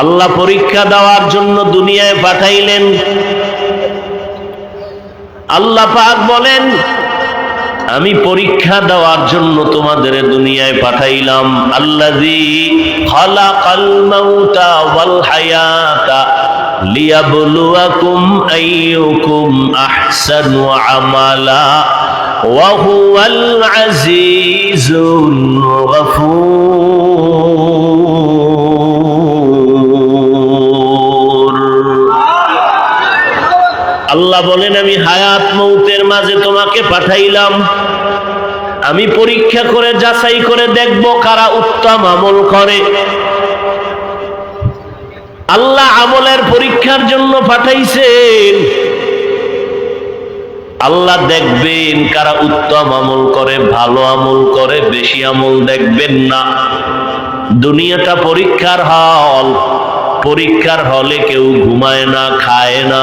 আল্লাহ পরীক্ষা দেওয়ার জন্য দুনিয়ায় পাঠাইলেন। আল্লাহ পাক বলেন, আমি পরীক্ষা দেওয়ার জন্য তোমাদের দুনিয়ায় পাঠাইলাম। আল্লাযী খালাকাল আমালা ওয়া আল্লাহ বলেন, আমি হায়াত মৌতের মাঝে তোমাকে পাঠাইলাম। আমি পরীক্ষা করে, যাচাই করে দেখব কারা উত্তম আমল করে। আল্লাহ আমলের পরীক্ষার জন্য পাঠাইছেন। আল্লাহ দেখবেন কারা উত্তম আমল করে, ভালো আমল করে, বেশি আমল দেখবেন না। দুনিয়াটা পরীক্ষার হল। পরীক্ষার হলে কেউ ঘুমায় না, খায় না।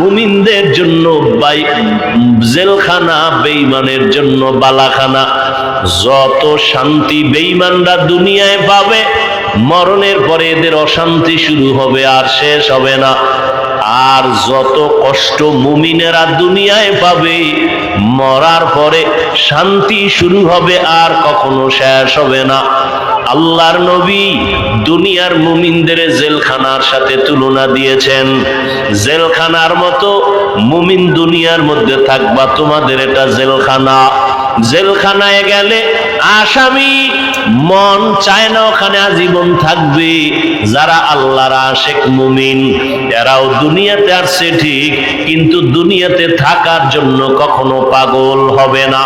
মুমিনদের জন্য জেলখানা, বেঈমানের জন্য, বালাখানা, যত শান্তি বেঈমানরা দুনিয়ায় পাবে, মরণের পরে এদের অশান্তি শুরু হবে আর শেষ হবে না। আর যত কষ্ট মুমিনেরা দুনিয়ায় পাবে, মরার পরে শান্তি শুরু হবে আর কখনো শেষ হবে না। আল্লাহর নবী দুনিয়ার মুমিনদের জেলখানার সাথে তুলনা দিয়েছেন। জেলখানার মতো মুমিন দুনিয়ার মধ্যে থাকবা তোমাদের এটা জেলখানা। জেলখানায় গেলে আসামি মন চায় না ওখানে আজীবন থাকবে। যারা আল্লাহর আশেক মুমিন, এরাও দুনিয়াতে আসছে ঠিক, কিন্তু দুনিয়াতে থাকার জন্য কখনো পাগল হবে না।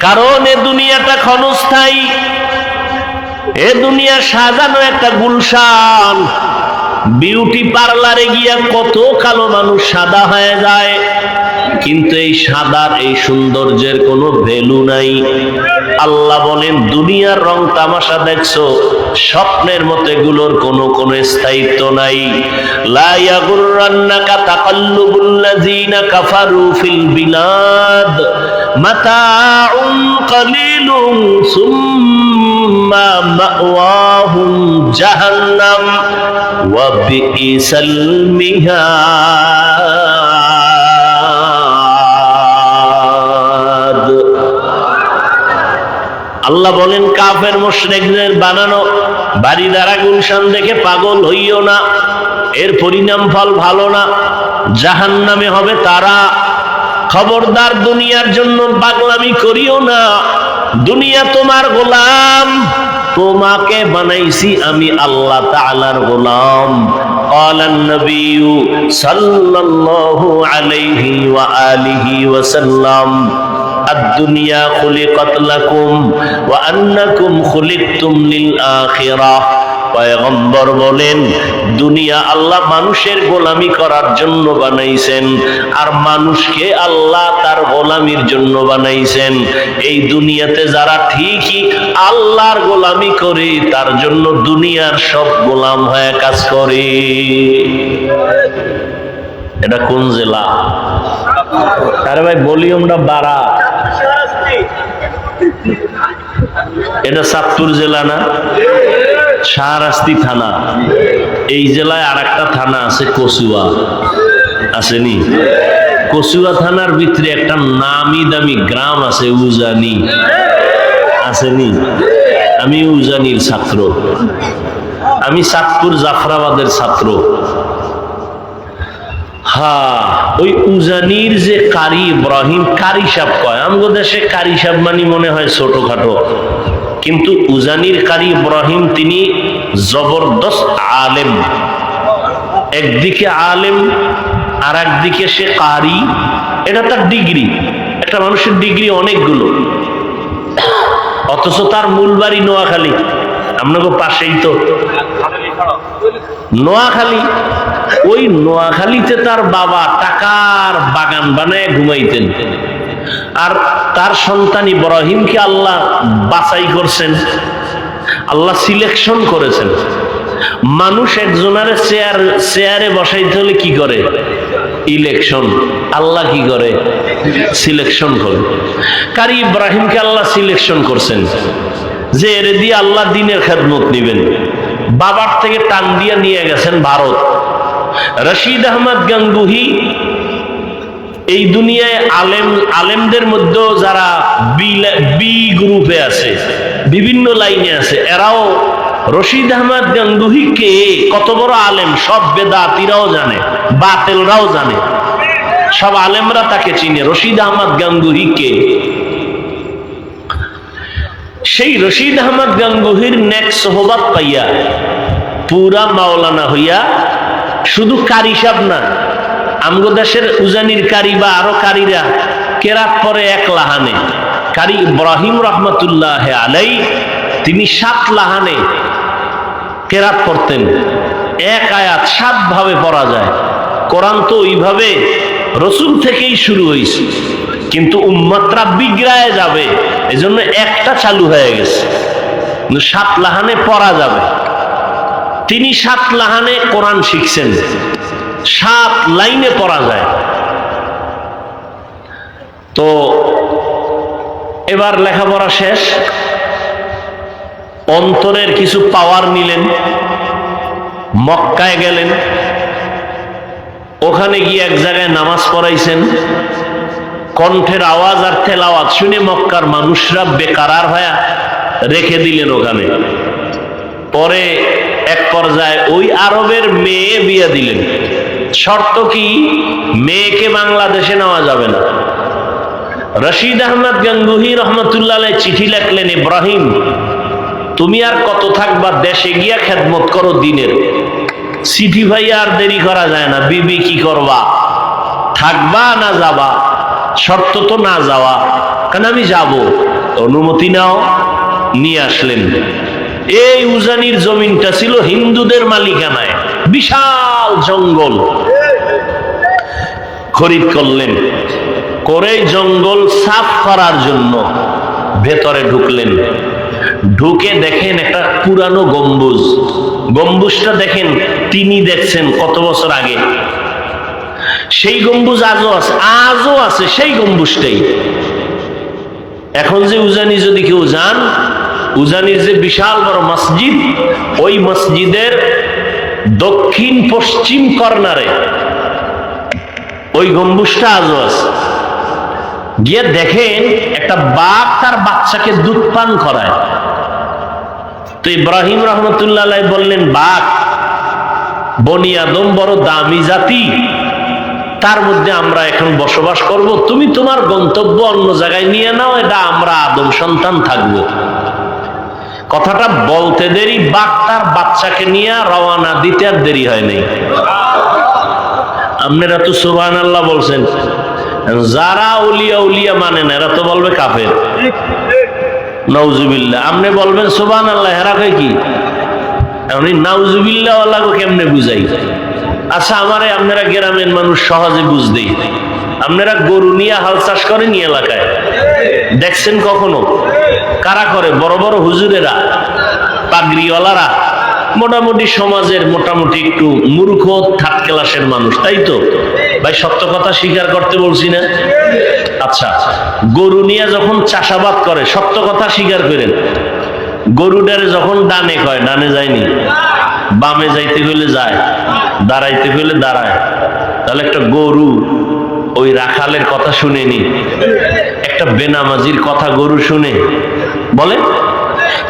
কারণ এ দুনিয়াটা ক্ষণস্থায়ী। এ দুনিয়া সাজানো একটা গুলশান। বিউটি পার্লারে গিয়া কত কালো মানুষ সাদা হয়ে যায়। কিন্তু এই সাদার, এই সৌন্দর্যের কোনো ভ্যালু নাই। আল্লাহ বলেন, দুনিয়ার রং তামাশা দেখছ, স্বপ্নের মতো এগুলোর কোনো কোনো স্থায়িত্ব নাই। জাহান্নাম ওয়া বিইসাল আল্লাহ বলেন কাফের মুশরিকদের বানানো বাড়ি দ্বারা গুলশান দেখে পাগল হইও না এর পরিণাম ফল ভালো না জাহান নামে হবে তারা খবরদার দুনিয়ার জন্য পাগলামি করিও না দুনিয়া তোমার গোলাম তোমাকে বানাইছি আমি আল্লাহ তাআলার গোলাম قال النبي صلى الله عليه وآله وسلم الدنيا خلقت لكم وأنكم خلقتم للآخرة পয়গম্বর বলেন দুনিয়া আল্লাহ মানুষের গোলামি করার জন্য বানাইছেন আর মানুষকে আল্লাহ তার গোলামির জন্য বানাইছেন এই দুনিয়াতে যারা ঠিকই আল্লাহর গোলামি করে তার জন্য দুনিয়ার সব গোলাম হয়ে কাজ করে এটা কোন জেলা আরে ভাই ভলিউমটা বাড়া এটা চাঁদপুর জেলা না? শাহরাস্তি থানা। এই জেলায় আর একটা থানা আছে কচুয়া আসেনি? কচুয়া থানার ভিতরে একটা নামি দামি গ্রাম আছে, উজানি। আসেনি? আমি উজানির ছাত্র। আমি চাঁদপুর জাফরাবাদের ছাত্র। হ্যাঁ ওই উজানির যে কারি ইব্রাহিম, কারি সাপ কয়? আমগো দেশে কারি সাপ মানে মনে হয় ছোটখাটো। কিন্তু উজানির কারি ইব্রাহিম তিনি জবরদস্ত আলেম। একদিকে আলেম আর একদিকে সে কারি। এটা তার ডিগ্রি। একটা মানুষের ডিগ্রি অনেকগুলো। অথচ তার মূল বাড়ি নোয়াখালী। আপনাকে পাশেই তো। নোয়াখালী। ওই নোয়াখালীতে তার বাবা টাকার বাগান বানায় ঘুমাইতেন। আর তার সন্তান ইব্রাহিমকে আল্লাহ বাছাই করছেন, আল্লাহ সিলেকশন করেছেন। মানুষ একজনের চেয়ার চেয়ারে বসাইতে হলে কি করে? ইলেকশন আল্লাহ কি করে? সিলেকশন করে। কারি ইব্রাহিমকে আল্লাহ সিলেকশন করছেন? যে এর দিয়ে আল্লাহ দিনের খেদমত নিবেন। বাবার থেকে টান দিয়ে নিয়ে গেছেন ভারত। রশিদ আহমদ গাঙ্গুহি। এই দুনিয়ায় আলেম, আলেমদের মধ্যেও যারা বি গ্রুপে আছে, বিভিন্ন লাইনে আছে, এরাও রশিদ আহমদ গাঙ্গুহি কে? কত বড় আলেম? সব বেদাতিরাও জানে, বাতেলরাও জানে। সব আলেমরা তাকে চিনে। রশিদ আহমদ গাঙ্গুহি কে? সেই রশিদ আহমদ গাঙ্গুহির নেক সোহবাত পাইয়া পুরা মাওলানা হইয়া শুধু কারি সাব না, আমগো দেশের উজানির কারি বা আরও কারিরা কেরাত পরে এক লাহানে। কারি ইব্রাহিম রহমতুল্লাহ আলাই, তিনি সাত লাহানে কেরাত পড়তেন এক আয়াত সাত ভাবে পড়া যায়। কোরআন তো ওইভাবে রসুল থেকেই শুরু হয়েছে কিন্তু উম্মাত্রা বিগ্রায় যাবে, এজন্য একটা চালু হয়ে গেছে। সাত লাহানে পড়া যাবে। তিনি সাত লাহানে কোরআন শিখছেন। সাত লাইনে পড়া যায়। তো এবার লেখাপড়া শেষ। অন্তরের কিছু পাওয়ার নিলেন। মক্কায় গেলেন। ওখানে গিয়ে এক জায়গায় নামাজ পড়াইছেন। কণ্ঠের আওয়াজ আর তেলাওয়াজ শুনে মক্কার মানুষরা বেকারার হয়ে রেখে দিলেন ওখানে। পরে এক পর্যায়ে ওই আরবের মেয়ে বিয়ে দিলেন। শর্ত কি? মেয়েকে বাংলাদেশে নেওয়া যাবে না। রশিদ আহমদ গঙ্গুহি রহমতুল্লাহ চিঠি লেখলেন, ইব্রাহিম, তুমি আর কত থাকবা? দেশে গিয়া খেদমত করো দিনের। চিঠি ভাই আর দেরি করা যায় না। বিবি কি করবা? থাকবা না যাবা? শর্ত তো না যাওয়া। কারণ আমি যাব? অনুমতি নাও। নিয়ে আসলেন। এই উজানির জমিনটা ছিল হিন্দুদের মালিকানায়, বিশাল জঙ্গল। খরিদ করলেন করে জঙ্গল সাফ করার জন্য ভেতরে ঢুকলেন। ঢুকে দেখেন একটা পুরানো গম্বুজ। গম্বুজটা দেখেন, তিনি দেখছেন কত বছর আগে। সেই গম্বুজ আজও আছে আজও আছে সেই গম্বুজটাই। এখন যে উজানি যদি কেউ যান উজানির যে বিশাল বড় মসজিদ, ওই মসজিদের দক্ষিণ পশ্চিম কর্নারে ওই গম্বুজটা আজও আছে। গিয়ে দেখেন একটা বাঘ তার বাচ্চাকে দুধ পান করায়। তো ইব্রাহিম রহমতুল্লাহ বললেন, বাঘ, বনি আদম বড় দামি জাতি। তার মধ্যে আমরা এখন বসবাস করব। তুমি তোমার গন্তব্য অন্য জায়গায় নিয়ে নাও, এটা আমরা আদম সন্তান থাকব। কথাটা বলতে দেরি বাঘ বাচ্চাকে নিয়ে রওয়ানা দিতে আর দেরি হয় নাই। আপনারা তো সুবহান আল্লাহ বলছেন, যারা উলিয়া উলিয়া মানে না, এরা তো বলবে কাফের। নৌজুবিল্লাহ আপনি বলবেন সুবহান আল্লাহ হেরা কি? এমনি নাউজুবিল্লাহ কেমনে বুঝাই? আচ্ছা আমারে আপনারা গ্রামের মানুষ সহজে বুঝদেই আপনারা গরু নিয়ে হাল চাষ করেন এলাকায়? দেখছেন কখনো? কারা করে? বড় বড় হুজুরেরা, পাগড়িওয়ালারা, মোটামুটি সমাজের মোটামুটি একটু মূর্খ, থার্ড ক্লাসের মানুষ, তাই তো? ভাই, সত্য কথা স্বীকার করতে বলছি না? আচ্ছা গরু নিয়ে যখন চাষাবাদ করে, সত্য কথা স্বীকার করেন। গরুটারে যখন ডানে কয়, ডানে যায়নি। বামে যাইতে হইলে যায়, দাঁড়াইতে হইলে দাঁড়ায়। তাহলে একটা গরু ওই রাখালের কথা শুনেনি। একটা বেনামাজির কথা গরু শুনে। বলে?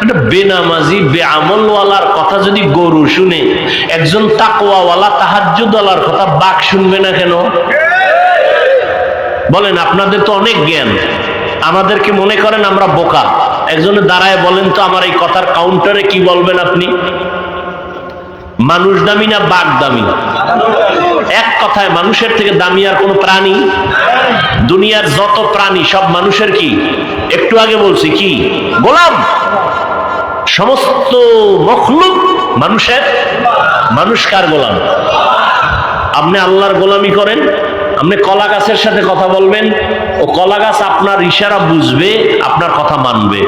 একটা বেনামাজি, বেআমলওয়ালার কথা যদি গরু শুনে, একজন তাকওয়াওয়ালা, তাহাজ্জুদওয়ালার কথা বাঘ শুনবে না কেন? বলেন, আপনাদের তো অনেক জ্ঞান। আমাদেরকে মনে করেন আমরা বোকা। একজনে দাঁড়ায় বলেন তো, আমার এই কথার কাউন্টারে কি বলবেন আপনি? মানুষ দামি না বাঘ দামি? এক কথায় মানুষের থেকে দামি আর কোনো প্রাণী? দুনিয়ার যত প্রাণী, সব মানুষের কি? একটু আগে বলছি, কি? গোলাম। সমস্ত মখলুক মানুষের, মানুষ কার গোলাম? আপনি আল্লাহর গোলামি করেন, আপনি কলা গাছের সাথে কথা বলবেন, ও কলা গাছ আপনার ইশারা বুঝবে, আপনার কথা মানবে।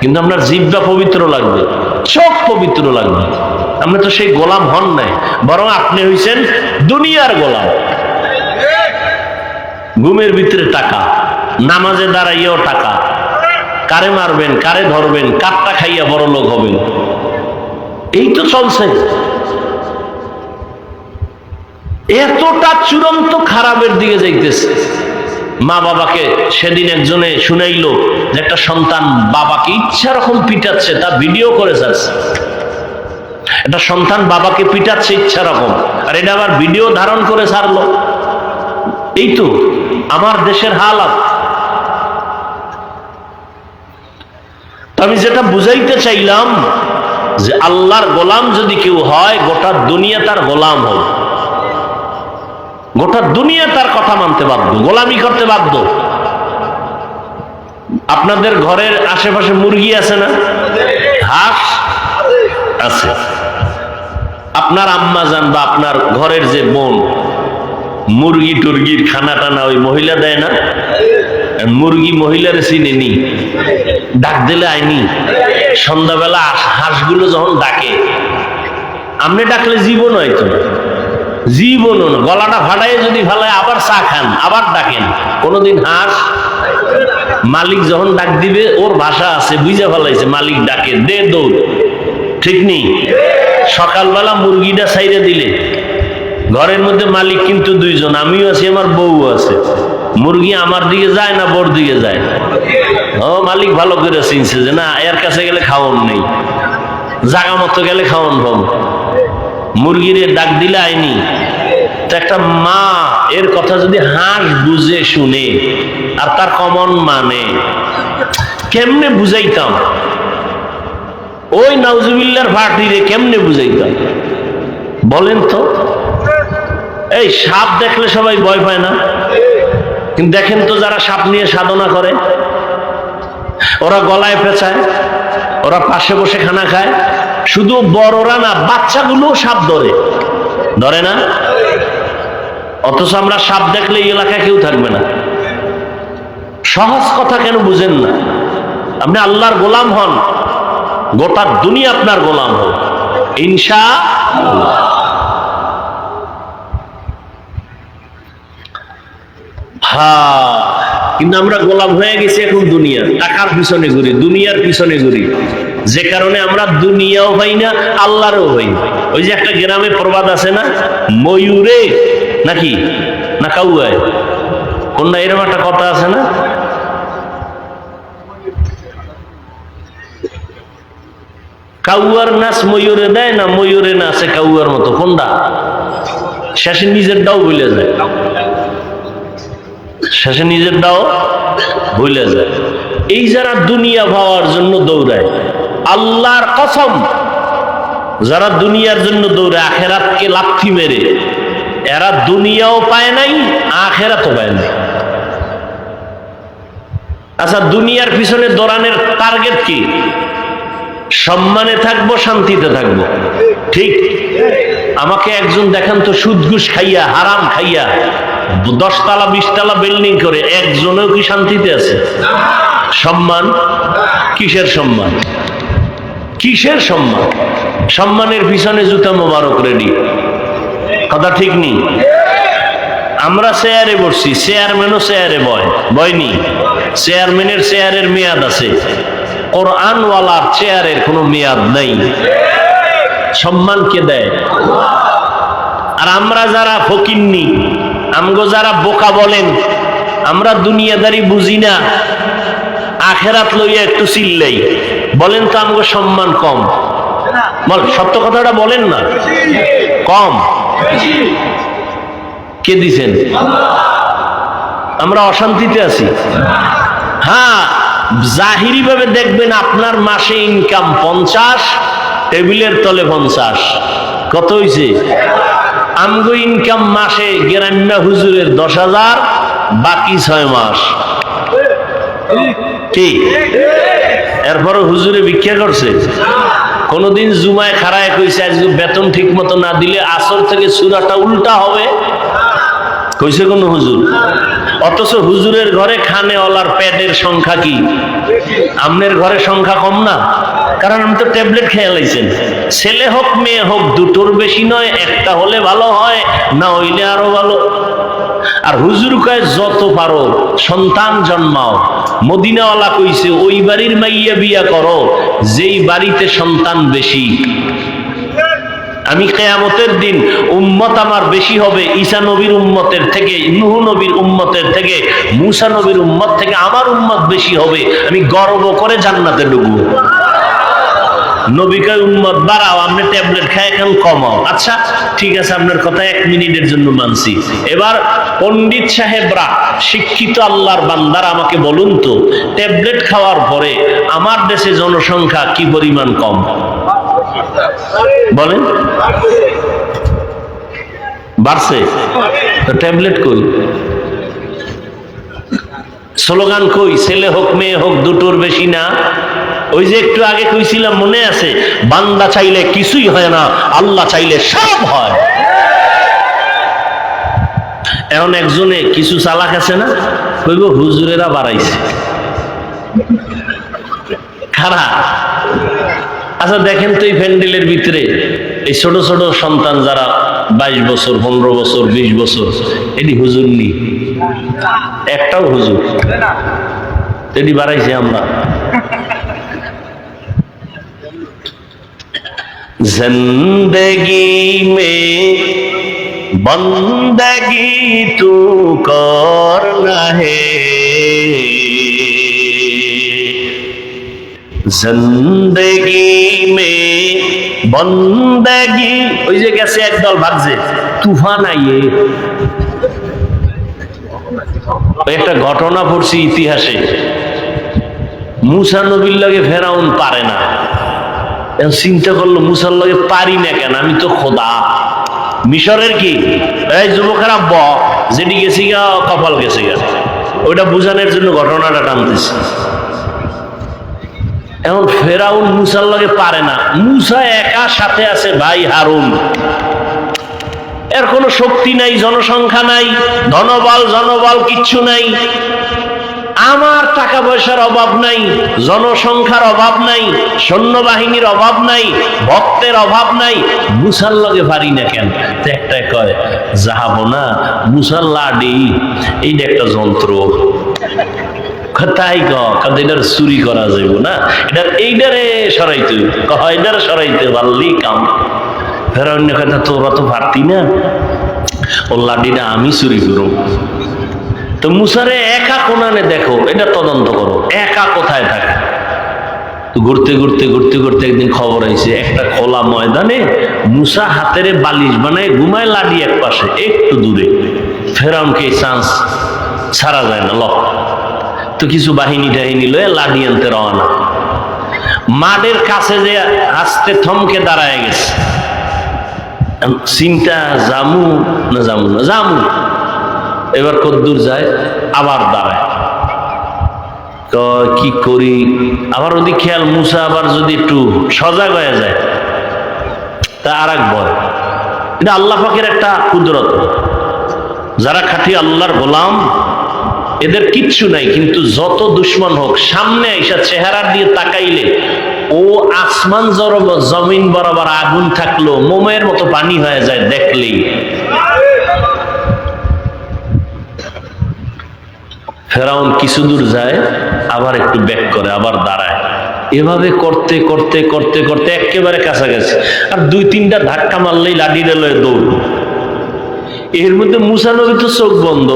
কিন্তু আপনার জিভটা পবিত্র লাগবে, চোখ পবিত্র লাগবে। আপনি তো সেই গোলাম হন নাই, বরং আপনি হইছেন দুনিয়ার গোলাম। ঘুমের ভিতরে টাকা, নামাজে দাঁড়াইয়াও টাকা। কারে মারবেন, কারে ধরবেন কারটা খাইয়া বড় লোক হবেন। এই তো চলছে। এতটা চূড়ান্ত খারাপের দিকে যাইতেছে। মা বাবাকে সেদিন একজনে শুনাইলো যে একটা সন্তান বাবাকে ইচ্ছা রকম পিটাচ্ছে, তা ভিডিও করে যাচ্ছে। একটা সন্তান বাবাকে পিটাচ্ছে ইচ্ছা রকম। আর এটা আবার ভিডিও ধারণ করে ছাড়লো। এই তো, আমার দেশের হালাত। আমি যেটা বুঝাইতে চাইলাম, যে আল্লাহর গোলাম যদি কেউ হয়, গোটা দুনিয়া তার গোলাম হবে গোটা দুনিয়া তার কথা মানতে বাধ্য, গোলামি করতে বাধ্য। আপনাদের ঘরের আশেপাশে মুরগি আছে না? হাঁস আছে। আপনার আম্মা যান বা আপনার ঘরের যে বোন, মুরগি টুরগির খানা টানা ওই মহিলা দেয় না? মুরগি মহিলার চিনে নি, ডাক দিলে আইনি সন্ধ্যাবেলা হাঁস- হাঁসগুলো যখন ডাকে, আপনি ডাকলে জীবন হয়তো জীবন গলাটা ফাটাই যদি ফালায় আবার চা খান, আবার ডাকেন। কোনোদিন হাঁস, মালিক যখন ডাক দিবে, ওর ভাষা আছে, বুঝে ফেলাইছে, মালিক ডাকে, দে দৌড়। ঠিক নেই? সকালবেলা মুরগিটা সাইরে দিলে। ঘরের মধ্যে মালিক কিন্তু দুইজন, আমিও আছি, আমার বউ আছে। মুরগি আমার দিকে যায় না বোর দিকে যায়? ও মালিক ভালো করে চিনছে যে না, এর কাছে গেলে খাওয়ন নেই। জাগা মতো গেলে খাওয়ন পাবো মুরগির ডাক দিলে আইনি। তো একটা মা, এর কথা যদি হাঁস বুঝে শুনে, আর তার কমন মানে কেমনে বুঝাইতাম? ওই নাউজুবিল্লার ফাটিরে কেমনে বুঝাইতাম? বলেন তো। এই সাপ দেখলে সবাই ভয় পায় না। কিন্তু দেখেন তো যারা সাপ নিয়ে সাধনা করে, ওরা গলায় পেঁচায়, ওরা পাশে বসে খানা খায়। শুধু বড়রা না বাচ্চাগুলো সাপ ধরে। ধরে না? অথচ আমরা সাপ দেখলে এই এলাকায় কেউ থাকবে না। সহজ কথা কেন বুঝেন না? আপনি আল্লাহর গোলাম হন। গোটা দুনিয়া আপনার গোলাম হোক। ইনশা। হ্যাঁ কিন্তু আমরা গোলাম হয়ে গেছি এখন দুনিয়া টাকার পিছনে ঘুরি, দুনিয়ার পিছনে ঘুরি। যে কারণে আমরা দুনিয়াও পাই না, আল্লাহরও হই না। ওই যে একটা গ্রামে প্রবাদ আছে না, ময়ূরে, নাকি? না কাউয়ায়? কোনটা এরকম একটা কথা আছে না? কাউয়ার নাচ ময়ূরে দেয় না ময়ূরে নাচে কাউয়ার মতো? কোনটা? শেষে নিজের দাও ভুলে যায়। শেষে নিজের দাও ভুলে যায়। এই যারা দুনিয়া পাওয়ার জন্য দৌড়ায়, আল্লাহর কসম, যারা দুনিয়ার জন্য দৌড়ায়, আখেরাতকে লাথি মেরে, এরা দুনিয়াও পায় নাই, আখেরাতও পায় নাই। আচ্ছা দুনিয়ার পিছনে দৌড়ানোর টার্গেট কি? সম্মানে থাকব, শান্তিতে থাকব। ঠিক? আমাকে একজন দেখান তো, সুদ ঘুষ খাইয়া, হারাম খাইয়া, দশতলা, বিশতলা বিল্ডিং করে, একজনেও কি শান্তিতে আছে? সম্মান? কিসের সম্মান? কিসের সম্মান? সম্মানের পিছনে জুতা মোবারক রেডি কথা ঠিক নেই আমরা চেয়ারে বসছি চেয়ারম্যানও চেয়ারে বয় বয়নি চেয়ারম্যানের চেয়ারের মেয়াদ আছে। কোরআনওয়ালার চেয়ারের কোনো মেয়াদ নেই। সম্মান কে দেয়? আর আমরা যারা ফকিননি আমগো যারা বোকা বলেন, আমরা দুনিয়াদারি বুঝি না, আখেরাত লইয়া একটু চিল্লাই। বলেন তো আমগো সম্মান কম। বল, সত্য কথাটা বলেন না? কম। কে দিছেন? আমরা অশান্তিতে আছি। হ্যাঁ জাহিরি ভাবে দেখবেন আপনার মাসে ইনকাম পঞ্চাশ, টেবিলের তলে পঞ্চাশ। কত হয়েছে আমগো ইনকাম মাসে গ্রাম্য হুজুরের দশ হাজার, বাকি ছয় মাস। ঠিক এরপরে হুজুরে ভিক্ষা করছে? কোনোদিন জুমায় খাড়ায় কইছে, আজকে বেতন ঠিক মতো না দিলে আসর থেকে সুরাটা উল্টা হবে। কইছে কোন হুজুর? অথচ হুজুরের ঘরে খানে অলার প্যাডের সংখ্যা কি? আমনের ঘরে সংখ্যা কম না? কারণ আমি তো ট্যাবলেট খেয়ে লাইছেন। ছেলে হোক, মেয়ে হোক, দুটোর বেশি নয়, একটা হলে ভালো হয়, না হইলে আরও ভালো। আর হুজুর কয়, যত পারো, সন্তান জন্মাও। মদিনাওয়ালা কইছে, ওই বাড়ির মাইয়া বিয়া করো, যেই বাড়িতে সন্তান বেশি। আমি কেয়ামতের দিন উম্মত আমার বেশি হবে, ঈসা নবীর উম্মতের থেকে, নুহু নবীর উম্মতের থেকে, মুসা নবীর উম্মত থেকে আমার উম্মত বেশি হবে, আমি গর্ব করে জান্নাতে নবিকার উম্মত বাড়াও, আপনি ট্যাবলেট খায় কমাও? আচ্ছা ঠিক আছে, আপনার কথা এক মিনিটের জন্য মানছি। এবার পণ্ডিত সাহেবরা, শিক্ষিত আল্লাহর বান্দার আমাকে বলুন তো, ট্যাবলেট খাওয়ার পরে আমার দেশে জনসংখ্যা কি পরিমাণ কম? বলেন। বাড়ছে। ট্যাবলেট কই? স্লোগান কই? ছেলে হোক, মেয়ে হোক, দুটোর বেশি না। ওই যে একটু আগে কইছিলাম, মনে আছে? বান্দা চাইলে কিছুই হয় না, আল্লাহ চাইলে সব হয়। এখন একজনে কিছু চালাক আছে না? কইব, হুজুরেরা বাড়াইছে। খারাপ। আচ্ছা দেখেন তো এই প্যান্ডেলের ভিতরে এই ছোট ছোট সন্তান যারা বাইশ বছর পনেরো বছর বিশ বছর এটি হুজুর নি একটাও হুজুর এটি বাড়াইছে আমরা जिंदगी में बंदगी तू करना है জিন্দগি মে বন্দগি। ওই যে গেছে একদল ভাবছে তুফান আইয়ে। একটা ঘটনা পড়ছি ইতিহাসে। মুসা নবীর লাগে ফেরাউন পারে না। চিন্তা করল মুসার লাগে পারি না কেন? আমি তো খোদা। মিশরের কি? এই যুবকেরা ব, যেটি গেছি গা, কপাল গেছে গা। ওইটা বুঝানোর জন্য ঘটনাটা টানতেছি। এখন ফেরাউন মুসার লগে পারে না। মুসা একা সাথে আছে ভাই হারুন। এর কোনো শক্তি নাই, জনসংখ্যা নাই, ধনবল, জনবল কিচ্ছু নাই। আমার টাকা পয়সার অভাব নাই, জনসংখ্যার অভাব নাই, সৈন্যবাহিনীর অভাব নাই, ভক্তের অভাব নাই। মুসার লগে পারি না কেন? একটা কয় যাব না, মুসার লাডি, এইটা একটা যন্ত্র। তাই এটার চুরি করা যাইব না। এটার এইটারে সরাইতে এটারে সরাইতে পারলি কাম। ফের অন্য কথা, তোরা তো পারতি না? ও লাডিটা আমি চুরি করব। তো মুসারে একা কোনানে দেখো, এটা তদন্ত করো, একা কোথায় থাকে? ঘুরতে ঘুরতে ঘুরতে ঘুরতে একদিন খবর আইছে, একটা খোলা ময়দানে মুসা হাতেরে বালিশ বানায় ঘুমায় লাডি এক পাশে একটু দূরে। ফেরাউনকে চান্স ছাড়া যায় না, লক। তো কিছু বাহিনী টাহিনী লয়ে লাডি আনতে রওনা। মাঠের কাছে যে আস্তে থমকে দাঁড়ায় গেছে। চিন্তা জামু না জামু না, জামু। এবার কদ্দূর যায়, আবার দাঁড়ায়। কি করি? আবার ওদিক খেয়াল, মুসা আবার যদি একটু সজাগ হয়ে যায়, তা আর এক ভয়। এটা আল্লাহ পাকের একটা কুদরত। যারা খাঁটি আল্লাহর গোলাম এদের কিচ্ছু নাই, কিন্তু যত দুশ্মন হোক, সামনে এসা চেহারা দিয়ে তাকাইলে, ও আসমান জমিন বরাবর আগুন থাকল, মোমের মতো পানি হয়ে যায় দেখলেই। ফেরাউন কিছু দূর যায়, আবার একটু ব্যাক করে, আবার দাঁড়ায়। এভাবে করতে করতে করতে করতে একেবারে কাছাকাছি। আর দুই তিনটা ধাক্কা মারলেই লাডি রেলয়ে দৌড়। এর মধ্যে মুসানবী তো চোখ বন্ধ।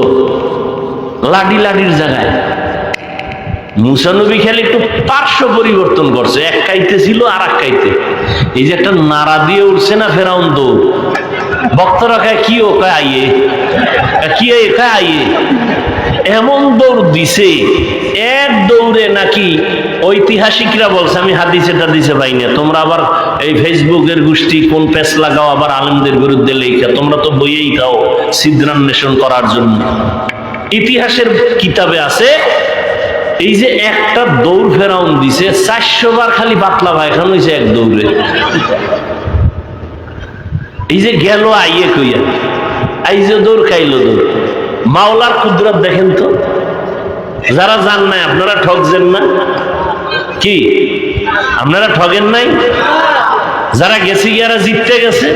লাডি লাডির জায়গায়। মুসানবী খেলে একটু পার্শ্ব পরিবর্তন করছে, এক কাইতে ছিল আর এক কাইতে। এই যে একটা নাড়া দিয়ে উঠছে না ফেরাউন দৌড়? কি ও কি আইয়ে? এমন দৌড় দিছে, এক দৌড়ে নাকি ঐতিহাসিকরা বলছে, আমি হাদিসে টাদিসে পাই না, তোমরা আবার এই ফেসবুকের গোষ্ঠী কোন পেস লাগাও, আবার আলেমদের বিরুদ্ধে লেখা তোমরা তো বইয়েই দাও সিদ্ধান্বেষণ করার জন্য। ইতিহাসের কিতাবে আছে, এই যে একটা দৌড় ফেরাউন দিছে, চারশো বার খালি পাতলা ভাই পায়খানা হয়েছে এক দৌড়ে। এই যে গেল আইয়ে কইয়া, আইজে দৌড় খাইলো দৌড়। মাওলার কুদরত দেখেন তো? যারা জান নাই, আপনারা ঠকছেন না? কি? আপনারা ঠগেন নাই? যারা গেছে গিয়ারা জিততে গেছে?